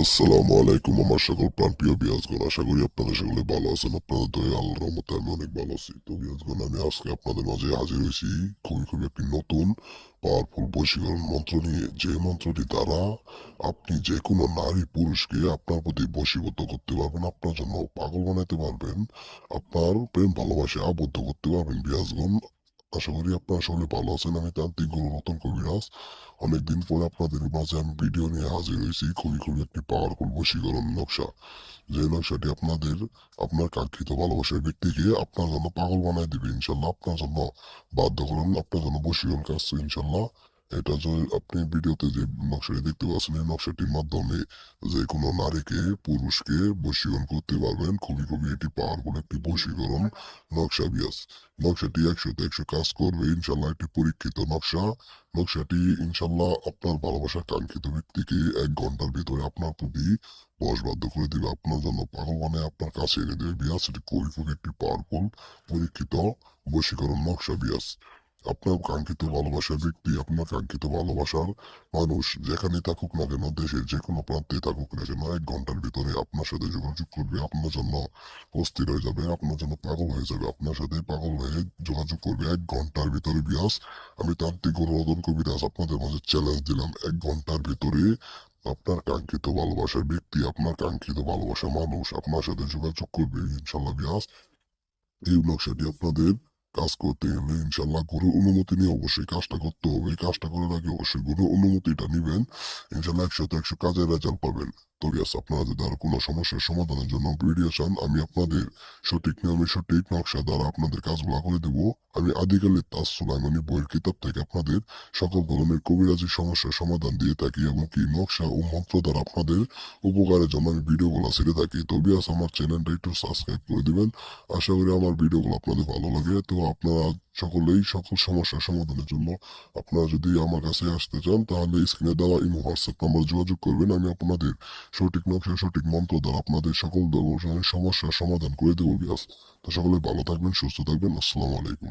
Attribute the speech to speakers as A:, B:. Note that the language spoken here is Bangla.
A: আসসালামু আলাইকুম আমার সকল প্রাণ প্রিয় বিয়াজগণ, আশা করি আপনাদের সকলে ভালো আছেন। আপনাদের দয়া, আল্লাহর রহমতে আমি অনেক ভালো আছি। তো বিয়াজগণ, আমি আজকে আপনাদের মাঝে হাজির হয়েছি খুবই খুবই একটি নতুন পাওয়ারফুল বশীকরণ মন্ত্র নিয়ে। যে মন্ত্রটি দ্বারা আপনি যে কোনো নারী পুরুষকে আপনার প্রতি বশীভূত করতে পারবেন, আপনার জন্য পাগল বানাতে পারবেন, আপনার প্রেম ভালোবাসায় আবদ্ধ করতে পারবেন। বিয়াজগণ আশা করি আপনারা সকলে ভালো আছেন। আমি তান্ত্রিক গুরু রতন কবিরাজ। অনেকদিন পরে আপনাদের মাঝে আমি ভিডিও নিয়ে হাজির হয়েছি। খুবই খুবই একটি পাওয়ারফুল বশীকরণ নকশা। যে নকশাটি আপনাদের, আপনার কাঙ্ক্ষিত ভালোবাসার ব্যক্তিকে আপনার জন্য পাগল বানায় দিবে। ইনশাল্লাহ আপনার জন্য বাধ্য করুন। আপনার জন্য বশীকরণ কাজ, ইনশাল্লাহ এটা যে আপনি ভিডিওতে যে নকশাটি দেখতে পাচ্ছেন, এই নকশাটির মাধ্যমে যে কোনো নারীকে পুরুষকে বশীকরণ করতে পারবেন। খুবই খুবই এটি পাওয়ারফুল একটি বশীকরণ নকশা, বিয়াস। নকশাটি একশোতে একশো কাজ করবে, ইনশাল্লাহ একটি পরীক্ষিত নকশা। নকশাটি ইনশাল্লাহ আপনার ভালোবাসার কাঙ্ক্ষিত ব্যক্তিকে এক ঘণ্টার ভিতরে আপনার প্রতি বসবাধ্য করে দেবে। আপনার জন্য পাগল মানে আপনার কাছে এনে দেবে, বিয়াস। এটি খুবই খুবই একটি পাওয়ারফুল পরীক্ষিত বশীকরণ নকশা, বিয়াস। আপনার কাঙ্ক্ষিত ভালোবাসার ব্যক্তি, আপনার কাঙ্ক্ষিত ভালোবাসার মানুষ যেখানে থাকুক না কেন, দেশের যে কোনো প্রান্তে থাকুক না কেন, এক ঘণ্টার ভিতরে আপনার সাথে যোগাযোগ করবে, আপনার জন্য অস্থির হয়ে যাবে, আপনার জন্য পাগল হয়ে যাবে, আপনার সাথে পাগল হয়ে যোগাযোগ করবে। এক ঘণ্টার ভিতরে বিয়াস, আমি তান্ত্রিক অনুমোদন কবিরাজ আপনাদের মাঝে চ্যালেঞ্জ দিলাম। এক ঘণ্টার ভিতরে আপনার কাঙ্ক্ষিত ভালোবাসার ব্যক্তি, আপনার কাঙ্ক্ষিত ভালোবাসা মানুষ আপনার সাথে যোগাযোগ করবে। ইনশাল্লাহ বিয়াস, এই নকশাটি আপনাদের কাজ করতে ইনশাল্লাহ গুরু অনুমতি নিয়ে অবশ্যই কাজটা করতে হবে। কাজটা করার আগে অবশ্যই গুরু অনুমতিটা নিবেন। ইনশাল্লাহ একশো একশো কাজের রেজাল্ট পাবেন। তো গ্যাস আপনারা যদি আর কোনো সমস্যার সমাধানের জন্য ভিডিও চান, আমি আপনাদের সঠিক নিয়মে, সঠিক নকশা দ্বারা আপনাদের কাজগুলো করে দেব। আমি আদিকালের তাজ সুলাইমানি বইয়ের কিতাব থেকে আপনাদের সকল ধরনের কবিরাজি সমস্যার সমাধান দিয়ে থাকি এবং কি নকশা ও মন্ত্র দ্বারা আপনাদের উপকারের জন্য আমি ভিডিওগুলো ছেড়ে থাকি। তো বিয়াস আমার চ্যানেলটা একটু সাবস্ক্রাইব করে দেবেন। আশা করি আমার ভিডিওগুলো আপনাদের ভালো লাগে। তো আপনারা সকলেই সকল সমস্যার সমাধানের জন্য আপনারা যদি আমার কাছে আসতে চান, তাহলে স্ক্রিনে দেওয়া ইমো হোয়াটসঅ্যাপ নাম্বার যোগাযোগ করবেন। আমি আপনাদের সঠিক নকশা, সঠিক মন্ত্র দ্বারা আপনাদের সকল সমস্যার সমাধান করে দেবো বিয়াস তো সকলে ভালো থাকবেন, সুস্থ থাকবেন। আসসালামু আলাইকুম।